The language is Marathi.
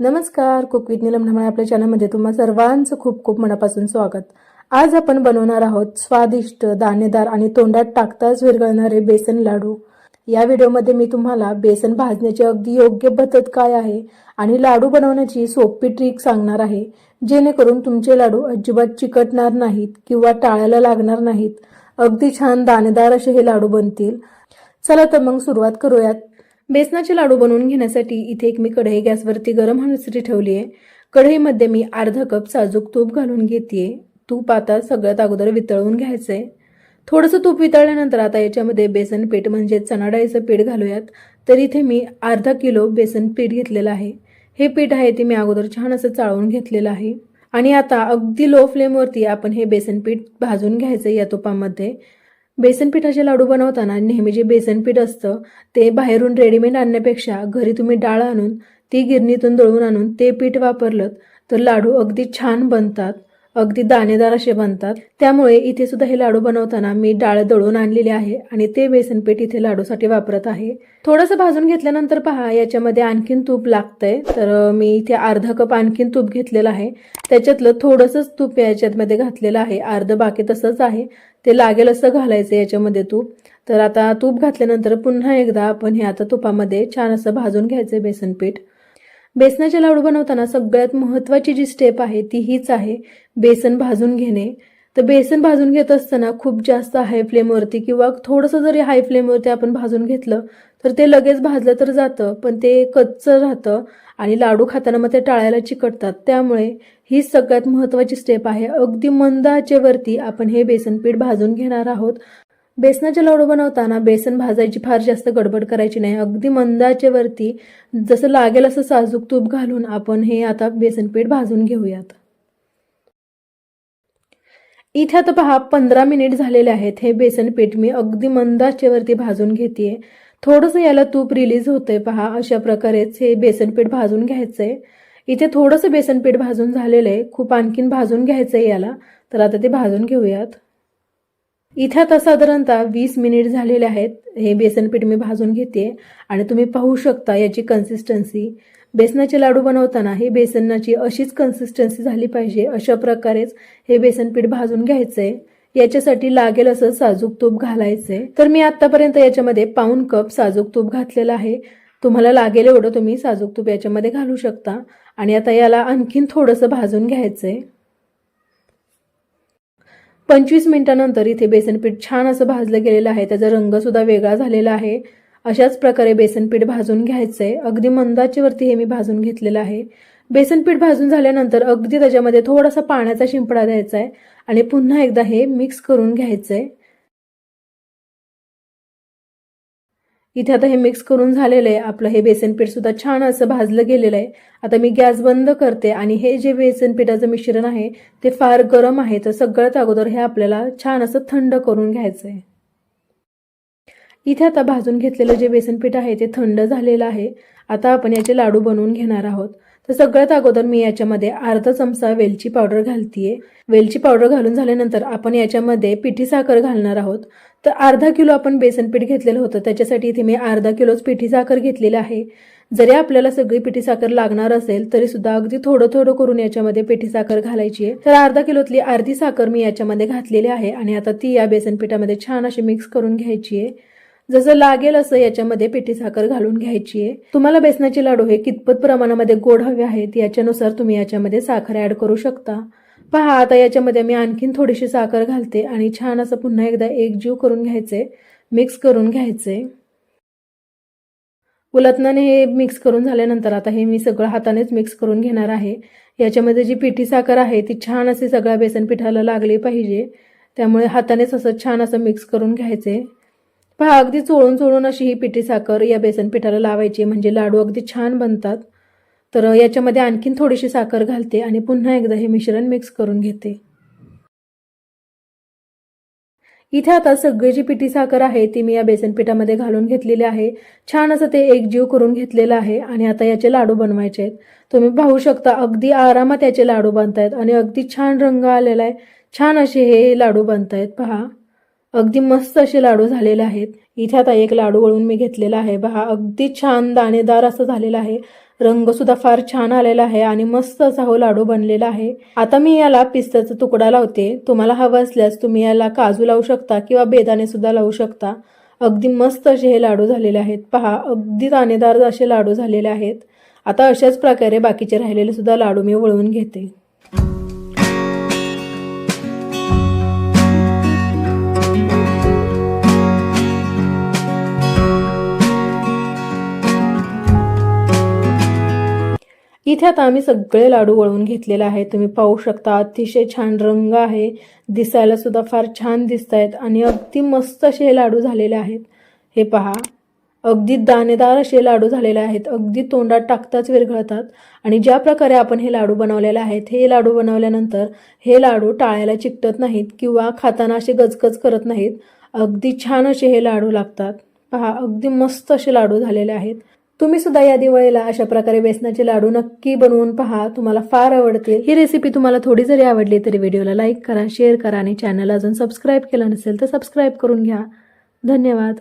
नमस्कार कुक विथ नीलम ढमाळे आपल्या चॅनलमध्ये तुम्हा सर्वांचं खूप खूप मनापासून स्वागत. आज आपण बनवणार आहोत स्वादिष्ट दाणेदार आणि तोंडात टाकताच विरघळणारे बेसन लाडू. या व्हिडिओमध्ये मी तुम्हाला बेसन भाजण्याची अगदी योग्य पद्धत काय आहे आणि लाडू बनवण्याची सोपी ट्रिक सांगणार आहे जेणेकरून तुमचे लाडू अजिबात चिकटणार नाहीत किंवा टाळायला लागणार नाहीत. अगदी छान दाणेदार असे हे लाडू बनतील. चला तर मग सुरुवात करूयात. बेसनाचे लाडू बनवून घेण्यासाठी इथे एक मी कढई गॅसवरती गरम होण्यासाठी ठेवली आहे. कढईमध्ये मी अर्धा कप साजूक तूप घालून घेते तूप आता सगळ्यात अगोदर वितळवून आहे थोडंसं तूप वितळल्यानंतर आता याच्यामध्ये बेसन पीठ म्हणजे चणा डाळीचं पीठ घालूयात. तर इथे मी अर्धा किलो बेसन पीठ घेतलेलं आहे. हे पीठ आहे ते मी अगोदर छान असं चाळून घेतलेलं आहे. आणि आता अगदी लो फ्लेमवरती आपण हे बेसन पीठ भाजून घ्यायचं या तुपामध्ये. बेसन पिठाचे लाडू बनवताना नेहमी जे बेसन पीठ असतं ते बाहेरून रेडीमेड आणण्यापेक्षा घरी तुम्ही डाळ आणून ती गिरणीतून दळून आणून ते पीठ वापरलं तर लाडू अगदी छान बनतात. अगदी दाणेदार असे बनतात. त्यामुळे इथे सुद्धा हे लाडू बनवताना मी डाळ दळून आणलेली आहे आणि ते बेसनपीठ इथे लाडूसाठी वापरत आहे. थोडंसं भाजून घेतल्यानंतर पहा याच्यामध्ये आणखीन तूप लागतंय. तर मी इथे अर्धा कप आणखीन तूप घेतलेलं आहे. त्याच्यातलं थोडंसंच तूप याच्यामध्ये घातलेलं आहे. अर्ध बाकी तसंच आहे. ते लागेल असं घालायचं याच्यामध्ये तूप. तर आता तूप घातल्यानंतर पुन्हा एकदा आपण हे आता तुपामध्ये छान असं भाजून घ्यायचं बेसनपीठ. बेसनाचे लाडू बनवताना सगळ्यात महत्त्वाची जी स्टेप आहे ती हीच आहे बेसन भाजून घेणे. तर बेसन भाजून घेत असताना खूप जास्त हाय फ्लेमवरती किंवा थोडंसं जरी हाय फ्लेमवरती आपण भाजून घेतलं तर ते लगेच भाजलं तर जातं पण ते कच्चं राहतं आणि लाडू खाताना मग ते टाळायला चिकटतात. त्यामुळे ही सगळ्यात महत्त्वाची स्टेप आहे. अगदी मंद आचेवरती आपण हे बेसन पीठ भाजून घेणार आहोत. बेसनाचे लाडू बनवताना बेसन भाजायची फार जास्त गडबड करायची नाही. अगदी मंदाचेवरती जसं लागेल असं साजूक तूप घालून आपण हे आता बेसन पीठ भाजून घेऊयात. इथे आता पहा पंधरा मिनिट झालेले आहेत. हे बेसन पीठ मी अगदी मंदाचेवरती भाजून घेते थोडंसं याला तूप रिलीज होतंय पहा अशा प्रकारेच हे बेसन पीठ भाजून घ्यायचंय. इथे थोडंसं बेसन पीठ भाजून झालेलं आहे. खूप आणखीन भाजून घ्यायचंय याला. तर आता ते भाजून घेऊयात. इथे आता साधारणतः वीस मिनिट झालेले आहेत. हे बेसन पीठ मी भाजून घेते. आणि तुम्ही पाहू शकता याची कन्सिस्टन्सी बेसनाचे लाडू बनवताना हे बेसनाची अशीच कन्सिस्टन्सी झाली पाहिजे. अशा प्रकारेच हे बेसन पीठ भाजून आहे याच्यासाठी लागेल असं साजूक तूप घालायचंय. तर मी आतापर्यंत याच्यामध्ये पाऊन कप साजूक तूप घातलेलं आहे. तुम्हाला लागेल एवढं तुम्ही साजूक तूप याच्यामध्ये घालू शकता. आणि आता याला आणखीन थोडंसं भाजून घ्यायचंय. पंचवीस मिनिटानंतर इथे बेसनपीठ छान असं भाजलं गेलेलं आहे. त्याचा रंगसुद्धा वेगळा झालेला आहे. अशाच प्रकारे बेसनपीठ भाजून घ्यायचं आहे अगदी मंदाच्यावरती हे मी भाजून घेतलेलं आहे. बेसनपीठ भाजून झाल्यानंतर अगदी त्याच्यामध्ये थोडासा पाण्याचा शिंपडा द्यायचा आहे आणि पुन्हा एकदा हे मिक्स करून घ्यायचं आहे इथे आता हे मिक्स करून झालेलं आहे. आपलं हे बेसन पीठ सुद्धा छान असं भाजलं गेलेलं आहे. आता मी गॅस बंद करते आणि हे जे बेसन पिठाचं मिश्रण आहे ते फार गरम आहे. तर सगळ्यात अगोदर हे आपल्याला छान असं थंड करून घ्यायचं आहे इथे आता भाजून घेतलेलं जे बेसन पीठ आहे ते थंड झालेलं आहे. आता आपण याचे लाडू बनवून घेणार आहोत. तर सगळ्यात अगोदर मी याच्यामध्ये अर्धा चमचा वेलची पावडर घालतीये. वेलची पावडर घालून झाल्यानंतर आपण याच्यामध्ये पिठी साखर घालणार आहोत. तर अर्धा किलो आपण बेसन पीठ घेतलेलं होतं. त्याच्यासाठी इथे मी अर्धा किलोच पिठी साखर घेतलेली आहे. जरी आपल्याला सगळी पिठी साखर लागणार असेल तरी सुद्धा अगदी थोडं थोडं करून याच्यामध्ये पिठी साखर घालायची आहे तर अर्धा किलोतली अर्धी साखर मी याच्यामध्ये घातलेली आहे आणि आता ती या बेसन पिठामध्ये छान अशी मिक्स करून घ्यायची आहे जसं लागेल असं याच्यामध्ये पिठी साखर घालून घ्यायची आहे. तुम्हाला बेसनाचे लाडू हे कितपत प्रमाणामध्ये गोड हवे आहेत याच्यानुसार तुम्ही याच्यामध्ये साखर ऍड करू शकता. पहा आता याच्यामध्ये मी आणखीन थोडीशी साखर घालते आणि छान असं पुन्हा एकदा एकजीव करून घ्यायचे मिक्स करून घ्यायचे. उलटनाने हे मिक्स करून झाल्यानंतर आता हे मी सगळं हातानेच मिक्स करून घेणार आहे. याच्यामध्ये जी पिठी साखर आहे ती छान अशी सगळ्या बेसन पिठाला लागली पाहिजे. त्यामुळे हातानेच असं छान असं मिक्स करून घ्यायचे. पहा अगदी चोळून चोळून अशी ही पिठी साखर या बेसन पिठाला लावायची म्हणजे लाडू अगदी छान बनतात. तर याच्यामध्ये आणखीन थोडीशी साखर घालते आणि पुन्हा एकदा हे मिश्रण मिक्स करून घेते. इथे आता सगळी जी पिठी साखर आहे ती मी या बेसन पिठामध्ये घालून घेतलेली आहे. छान असं ते एकजीव करून घेतलेलं आहे आणि आता याचे लाडू बनवायचे आहेत. तुम्ही पाहू शकता अगदी आरामात याचे लाडू बनतायत आणि अगदी छान रंग आलेला आहे. छान असे हे लाडू बनतायत. पहा. अगदी मस्त असे लाडू झालेले आहेत. इथे आता एक लाडू वळून मी घेतलेला आहे. पहा अगदी छान दाणेदार असं झालेलं आहे. रंगसुद्धा फार छान आलेला आहे आणि मस्त असा हो लाडू बनलेला आहे. आता मी याला पिस्त्याचा तुकडा लावते. तुम्हाला हवं असल्यास तुम्ही याला काजू लावू शकता किंवा बेदाणे सुद्धा लावू शकता. अगदी मस्त असे हे लाडू झालेले आहेत. पहा अगदी दाणेदार असे लाडू झालेले आहेत. आता अशाच प्रकारे बाकीचे राहिलेले सुद्धा लाडू मी वळवून घेते. इथे आता आम्ही सगळे लाडू वळून घेतलेले आहे तुम्ही पाहू शकता अतिशय छान रंग आहे. दिसायला सुद्धा फार छान दिसत आहेत आणि अगदी मस्त असे हे लाडू झालेले आहेत. हे पहा अगदी दाणेदार असे लाडू झालेले आहेत. अगदी तोंडात टाकताच विरघळतात. आणि ज्या प्रकारे आपण हे लाडू बनवलेले आहेत हे लाडू बनवल्यानंतर हे लाडू टाळ्याला चिकटत नाहीत किंवा खाताना असे गजगज करत नाहीत. अगदी छान असे हे लाडू लागतात. पहा अगदी मस्त असे लाडू झालेले आहेत. तुम्ही सुद्धा या दिवाळीला अशा प्रकारे बेसनाचे लाडू नक्की बनवून पहा. तुम्हाला फार आवडतील. ही रेसिपी तुम्हाला थोडी जरी आवडली तरी व्हिडिओला लाईक करा शेअर करा आणि चॅनल अजून सबस्क्राईब केलं नसेल तर सबस्क्राईब करून घ्या. धन्यवाद.